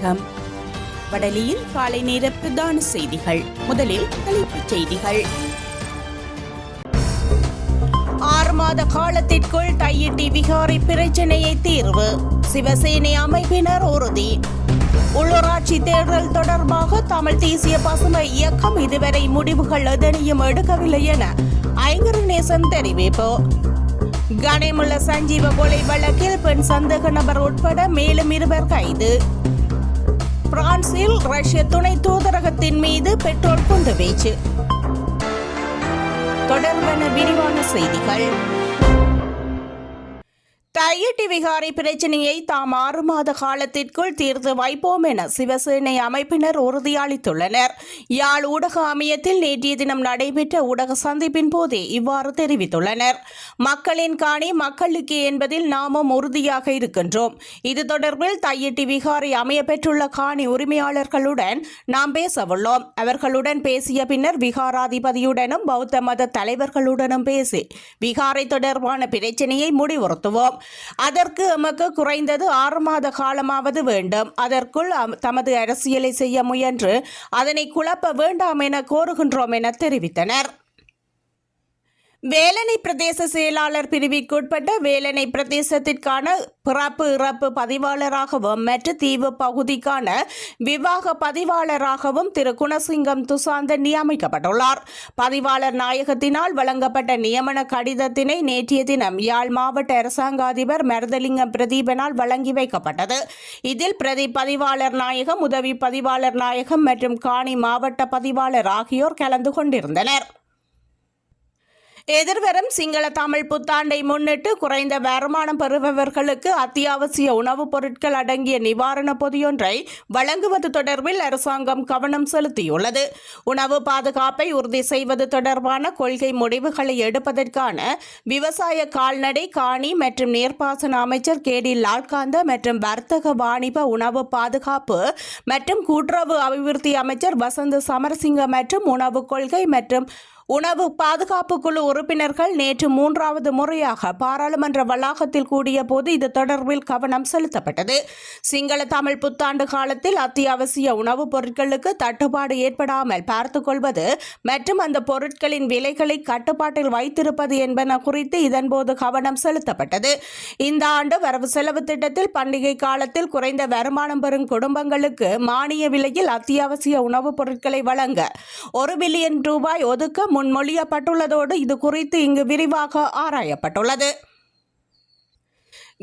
வணக்கம் வடலியில் காலை நேர பிரதான செய்திகள். முதலில் தலைப்புச் செய்திகள். ஆறு மாத காலத்திற்குள் தையிட்டி விகாரை பிரச்சனையை தீர்வு. சிவசேனை அமைப்பினர் உறுதி. உள்ளூராட்சி தேர்தல் தொடர்பாக தமிழ் தேசிய பசுமை இயக்கம் இதுவரை முடிவுகள் எதனையும் எடுக்கவில்லை என ஐங்கரநேசன் தெரிவிப்பு. கனிமுள்ள சஞ்சீவ கொலை வழக்கில் பெண் சந்தேக நபர் உட்பட மேலும் இருவர் கைது. பிரான்சில் ரஷ்ய துணை தூதரகத்தின் மீது பெட்ரோல் குண்டு வீச்சு. தொடர்பான விரிவான செய்திகள். தையிட்டி விகாரை பிரச்சனையை தாம் ஆறு மாத காலத்திற்குள் தீர்த்து வைப்போம் என சிவசேனை அமைப்பினர் உறுதியளித்துள்ளனர். யாழ் ஊடக அமையத்தில் நேற்றைய தினம் நடைபெற்ற ஊடக சந்திப்பின் போதே இவ்வாறு தெரிவித்துள்ளனர். மக்களின் காணி மக்களுக்கே என்பதில் நாமும் உறுதியாக இருக்கின்றோம். இது தொடர்பில் தையெட்டி விகாரை அமைய பெற்றுள்ள காணி உரிமையாளர்களுடன் நாம் பேசவுள்ளோம். அவர்களுடன் பேசிய பின்னர் விகாராதிபதியுடனும் பௌத்த மத தலைவர்களுடனும் பேசி விகாரை தொடர்பான பிரச்சனையை முடிவுறுத்துவோம். அதற்கு எமக்கு குறைந்தது ஆறு மாத காலமாவது வேண்டும். அதற்குள் அம்- தமது அரசியலை செய்ய முயன்று அதனை குழப்ப வேண்டாம் என கோருகின்றோம் என தெரிவித்தனர். வேலனை பிரதேச செயலாளர் பிரிவிற்குட்பட்ட வேலனை பிரதேசத்திற்கான பிறப்பு இறப்பு பதிவாளராகவும் மற்ற தீவு பகுதிக்கான விவாக பதிவாளராகவும் திரு. குணசிங்கம் துசாந்தன் நியமிக்கப்பட்டுள்ளார் பதிவாளர் நாயகத்தினால் வழங்கப்பட்ட நியமன கடிதத்தினை நேற்றைய தினம் யாழ் மாவட்ட அரசாங்க அதிபர் மருதலிங்கம் பிரதீபனால் வழங்கி வைக்கப்பட்டது. இதில் பிரதி பதிவாளர் நாயகம் உதவி பதிவாளர் நாயகம் மற்றும் காணி மாவட்ட பதிவாளர் ஆகியோர் கலந்து கொண்டிருந்தனர். எதிர்வரும் சிங்கள தமிழ் புத்தாண்டை முன்னிட்டு குறைந்த வருமானம் பெறுபவர்களுக்கு அத்தியாவசிய உணவுப் பொருட்கள் அடங்கிய நிவாரணப் பொதியொன்றை வழங்குவது தொடர்பில் அரசாங்கம் கவனம் செலுத்தியுள்ளது. உணவு பாதுகாப்பை உறுதி செய்வது தொடர்பான கொள்கை முடிவுகளை எடுப்பதற்கான விவசாய கால்நடை காணி மற்றும் நீர்ப்பாசன அமைச்சர் கே. டி. லால்காந்த மற்றும் வர்த்தக வாணிப உணவு பாதுகாப்பு மற்றும் கூட்டுறவு அபிவிருத்தி அமைச்சர் வசந்த சமரசிங்க மற்றும் உணவு கொள்கை மற்றும் உணவு பாதுகாப்பு குழு உறுப்பினர்கள் நேற்று மூன்றாவது முறையாக பாராளுமன்ற வளாகத்தில் கூடிய போது இது தொடர்பில் கவனம் செலுத்தப்பட்டது. சிங்கள தமிழ் புத்தாண்டு காலத்தில் அத்தியாவசிய உணவுப் பொருட்களுக்கு தட்டுப்பாடு ஏற்படாமல் பார்த்துக் கொள்வது மற்றும் அந்த பொருட்களின் விலைகளை கட்டுப்பாட்டில் வைத்திருப்பது என்பன குறித்து இதன்போது கவனம் செலுத்தப்பட்டது. இந்த ஆண்டு வரவு செலவு திட்டத்தில் பண்டிகை காலத்தில் குறைந்த வருமானம் பெறும் குடும்பங்களுக்கு மானிய விலையில் அத்தியாவசிய உணவுப் பொருட்களை வழங்க ஒரு பில்லியன் ரூபாய் ஒதுக்க முன்மொழியப்பட்டுள்ளதோடு இது குறித்து இங்கு விரிவாக ஆராயப்பட்டுள்ளது.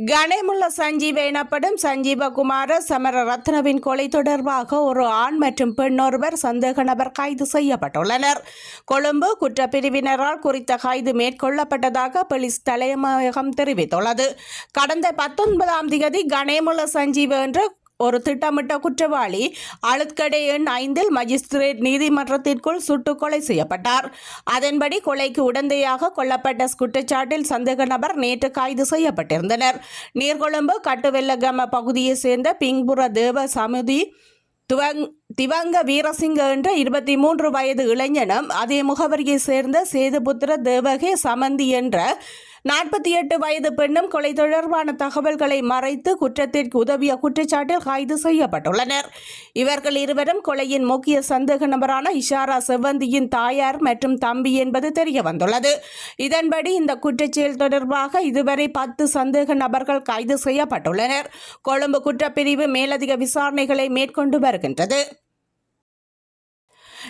கணேமுள்ள சஞ்சீவ் எனப்படும் சஞ்சீவகுமார சமர ரத்னவின் கொலை தொடர்பாக ஒரு ஆண் மற்றும் பெண் ஒருவர் சந்தேக நபர் கைது செய்யப்பட்டுள்ளனர். கொழும்பு குற்றப்பிரிவினரால் குறித்த கைது மேற்கொள்ளப்பட்டதாக போலீஸ் தலைமையகம் தெரிவித்துள்ளது. கடந்த பத்தொன்பதாம் தேதி கணேமுள்ள சஞ்சீவ் என்ற ஒரு திட்டமிட்ட குற்றவாளி அழுத்கடை எண் ஐந்தில் மஜிஸ்திரேட் நீதிமன்றத்திற்குள் சுட்டுக் கொலை செய்யப்பட்டார். அதன்படி கொலைக்கு உடந்தையாக கொல்லப்பட்ட குற்றச்சாட்டில் சந்தேக நபர் நேற்று கைது செய்யப்பட்டிருந்தனர். நீர்கொழும்பு கட்டுவெல்லகம பகுதியைச் சேர்ந்த பிங்புர தேவ சமிதி துவங் திவங்க வீரசிங்க என்ற இருபத்தி மூன்று வயது இளைஞனும் அதே முகவரியைச் சேர்ந்த சேதுபுத்திர தேவகே சமந்தி என்ற நாற்பத்தி எட்டு வயது பெண்ணும் கொலை தொடர்பான தகவல்களை மறைத்து குற்றத்திற்கு உதவிய குற்றச்சாட்டில் கைது செய்யப்பட்டுள்ளனர். இவர்கள் இருவரும் கொலையின் முக்கிய சந்தேக நபரான இஷாரா செவ்வந்தியின் தாயார் மற்றும் தம்பி என்பது தெரிய வந்துள்ளது இதன்படி இந்த குற்றச்செயல் தொடர்பாக இதுவரை பத்து சந்தேக நபர்கள் கைது செய்யப்பட்டுள்ளனர். கொழும்பு குற்றப்பிரிவு மேலதிக விசாரணைகளை மேற்கொண்டு வருகின்றது.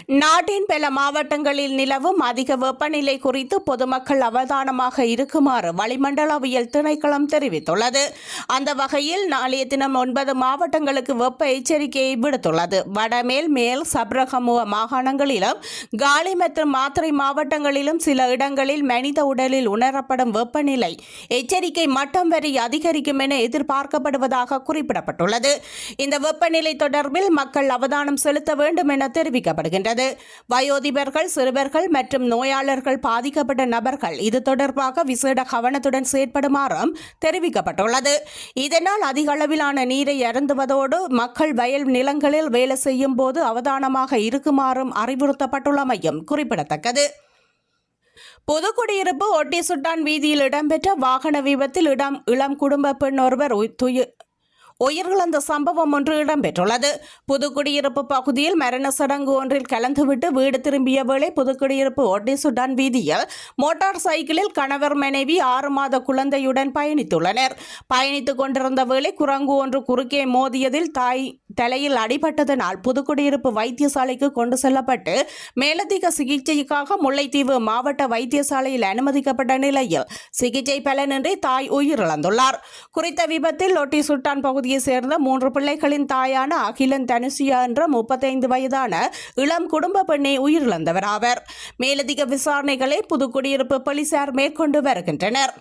நாட்டின் பல மாவட்டங்களில் நிலவும் அதிக வெப்பநிலை குறித்து பொதுமக்கள் அவதானமாக இருக்குமாறு வளிமண்டலவியல் திணைக்களம் தெரிவித்துள்ளது. அந்த வகையில் நாளைய தினம் ஒன்பது மாவட்டங்களுக்கு வெப்ப எச்சரிக்கையை விடுத்துள்ளது. வடமேல் மேல் சப்ரகமுக மாகாணங்களிலும் காலி மற்றும் மாத்திரை மாவட்டங்களிலும் சில இடங்களில் மனித உடலில் உணரப்படும் வெப்பநிலை எச்சரிக்கை மட்டம் வரை அதிகரிக்கும் என எதிர்பார்க்கப்படுவதாக குறிப்பிடப்பட்டுள்ளது. இந்த வெப்பநிலை தொடர்பில் மக்கள் அவதானம் செலுத்த வேண்டும் என வருகின்றது வயோதிபர்கள் சிறுவர்கள் மற்றும் நோயாளர்கள் பாதிக்கப்பட்ட நபர்கள் இது தொடர்பாக விசேட கவனத்துடன் செயற்படுமாறும் தெரிவிக்கப்பட்டுள்ளது. இதனால் அதிக அளவிலான நீரை அருந்துவதோடு மக்கள் வயல் நிலங்களில் வேலை செய்யும் போது அவதானமாக இருக்குமாறும் அறிவுறுத்தப்பட்டுள்ளமையும் குறிப்பிடத்தக்கது. புதுக்குடியிருப்பு ஒட்டி சுட்டான் வீதியில் இடம்பெற்ற வாகன விபத்தில் இடம் இளம் குடும்ப பெண் ஒருவர் துயி- உயிரிழந்த சம்பவம் ஒன்று இடம்பெற்றுள்ளது. புதுக்குடியிருப்பு பகுதியில் மரண சடங்கு ஒன்றில் கலந்துவிட்டு வீடு திரும்பிய வேளை புதுக்குடியிருப்பு ஒட்டிசுடன் வீதியில் மோட்டார் சைக்கிளில் கணவர் மனைவி ஆறு மாத குழந்தையுடன் பயணித்துள்ளனர். பயணித்துக் கொண்டிருந்த வேளை குரங்கு ஒன்று குறுக்கே மோதியதில் தாய் தலையில் அடிபட்டதனால் புதுக்குடியிருப்பு வைத்தியசாலைக்கு கொண்டு செல்லப்பட்டு மேலதிக சிகிச்சைக்காக முல்லைத்தீவு மாவட்ட வைத்தியசாலையில் அனுமதிக்கப்பட்ட நிலையில் சிகிச்சை பலனின்றி தாய் உயிரிழந்துள்ளார். குறித்த விபத்தில் லொட்டி சுட்டான் பகுதியைச் சேர்ந்த மூன்று பிள்ளைகளின் தாயான அகிலன் தனுசியா என்ற முப்பத்தைந்து வயதான இளம் குடும்ப பெண்ணை உயிரிழந்தவர் ஆவர். மேலதிக விசாரணைகளை புதுக்குடியிருப்பு போலீசார் மேற்கொண்டு வருகின்றனர்.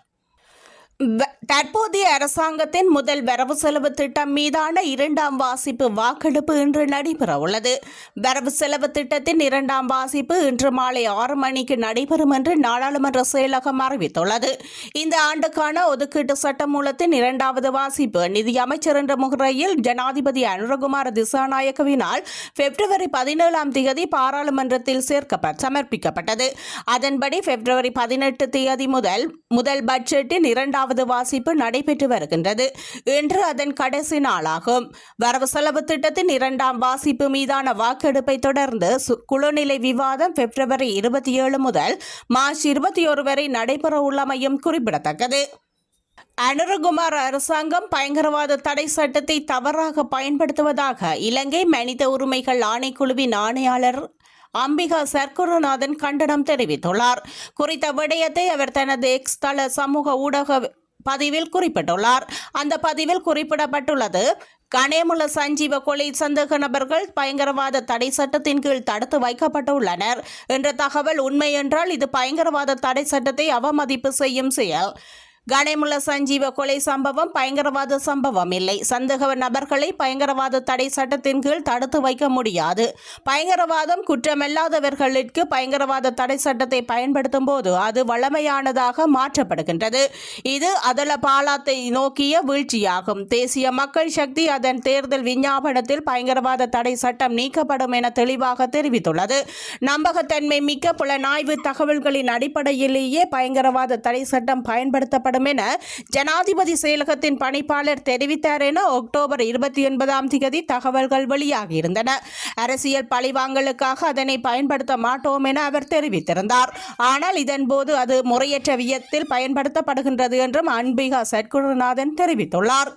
தற்போதைய அரசாங்கத்தின் முதல் வரவு செலவு திட்டம் மீதான இரண்டாம் வாசிப்பு வாக்கெடுப்பு இன்று நடைபெறவுள்ளது. வரவு செலவு திட்டத்தின் இரண்டாம் வாசிப்பு இன்று மாலை ஆறு மணிக்கு நடைபெறும் என்று நாடாளுமன்ற செயலகம் அறிவித்துள்ளது. இந்த ஆண்டுக்கான ஒதுக்கீட்டு சட்டமூலத்தின் இரண்டாவது வாசிப்பு நிதி அமைச்சர் என்ற முறையில் ஜனாதிபதி அனுரகுமார திசாநாயக்கவினால் பிப்ரவரி பதினேழாம் தேதி பாராளுமன்றத்தில் சேர்க்கப்ப சமர்ப்பிக்கப்பட்டது. அதன்படி பிப்ரவரி பதினெட்டு தேதி முதல் முதல் பட்ஜெட்டின் இரண்டாம் இரண்டாவது வாசிப்பு நடைபெற்று வருகின்றது. இன்று அதன் கடைசி நாளாகும். வரவு செலவு திட்டத்தின் இரண்டாம் வாசிப்பு மீதான வாக்கெடுப்பை தொடர்ந்து குழுநிலை விவாதம் பிப்ரவரி இருபத்தி ஏழு முதல் மார்ச் இருபத்தி ஒரு வரை நடைபெற உள்ளமையும் குறிப்பிடத்தக்கது. அனுரகுமார் அரசாங்கம் பயங்கரவாத தடை சட்டத்தை தவறாக பயன்படுத்துவதாக இலங்கை மனித உரிமைகள் ஆணைக்குழுவின் ஆணையாளர் அம்பிகா சர்க்குருநாதன் கண்டனம் தெரிவித்துள்ளார். குறித்த விடயத்தை அவர் தனது எக்ஸ் தள சமூக ஊடக பதிவில் குறிப்பிட்டுள்ளார். அந்த பதிவில் குறிப்பிடப்பட்டுள்ளது கணேமுல சஞ்சீவ கொலை சந்தேக நபர்கள் பயங்கரவாத தடை சட்டத்தின் கீழ் தடுத்து வைக்கப்பட்டுள்ளனர் என்ற தகவல் உண்மை என்றால் இது பயங்கரவாத தடை சட்டத்தை அவமதிப்பு செய்யும் செயல். கணேமுல சஞ்சீவ கொலை சம்பவம் பயங்கரவாத சம்பவம் இல்லை. சந்தேக நபர்களை பயங்கரவாத தடை சட்டத்தின் கீழ் தடுத்து வைக்க முடியாது. பயங்கரவாதம் குற்றமல்லாதவர்களுக்கு பயங்கரவாத தடை சட்டத்தை பயன்படுத்தும் போது அது வளமையானதாக மாற்றப்படுகின்றது. இது அதல பாலாத்தை நோக்கிய வீழ்ச்சியாகும். தேசிய மக்கள் சக்தி அதன் தேர்தல் விஞ்ஞாபனத்தில் பயங்கரவாத தடை சட்டம் நீக்கப்படும் என தெளிவாக தெரிவித்துள்ளது. நம்பகத்தன்மை மிக்க புலனாய்வு தகவல்களின் அடிப்படையிலேயே பயங்கரவாத தடை சட்டம் பயன்படுத்தப்படும் என ஜனாதிபதி செயலகத்தின் பணிப்பாளர் தெரிவித்தார் என அக்டோபர் இருபத்தி ஒன்பதாம் தேதி தகவல்கள் வெளியாகியிருந்தன அரசியல் பழிவாங்கலுக்காக அதனை பயன்படுத்த மாட்டோம் என அவர் தெரிவித்திருந்தார். ஆனால் இதன்போது அது முறையற்ற வியத்தில் பயன்படுத்தப்படுகின்றது என்றும் அன்பிகா சத்குருநாதன் தெரிவித்துள்ளார்.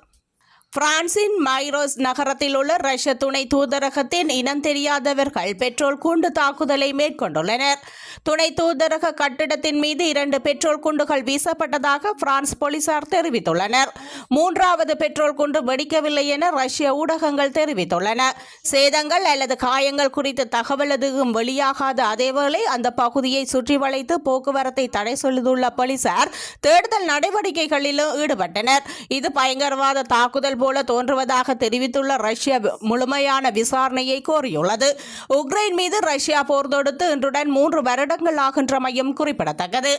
பிரான்சின் மைரோஸ் நகரத்தில் உள்ள ரஷ்ய துணை தூதரகத்தின் இனம் தெரியாதவர்கள் பெட்ரோல் குண்டு தாக்குதலை மேற்கொண்டுள்ளனர். துணை தூதரக கட்டிடத்தின் மீது இரண்டு பெட்ரோல் குண்டுகள் வீசப்பட்டதாக பிரான்ஸ் போலீசார் தெரிவித்துள்ளனர். மூன்றாவது பெட்ரோல் குண்டு வெடிக்கவில்லை என ரஷ்ய ஊடகங்கள் தெரிவித்துள்ளன. சேதங்கள் அல்லது காயங்கள் குறித்த தகவல் எதுவும் வெளியாகாத அதேவேளை அந்த பகுதியை சுற்றி வளைத்து போக்குவரத்தை தடை செய்துள்ள போலீசார் தேடுதல் நடவடிக்கைகளிலும் ஈடுபட்டனர். இது பயங்கரவாத தாக்குதல் போல தோன்றுவதாக தெரிவித்துள்ள ரஷ்யா முழுமையான விசாரணையை கோரியுள்ளது. உக்ரைன் மீது ரஷ்யா போர் தொடுத்து இன்றுடன் மூன்று வருடங்கள் ஆகின்றமையும் குறிப்பிடத்தக்கது.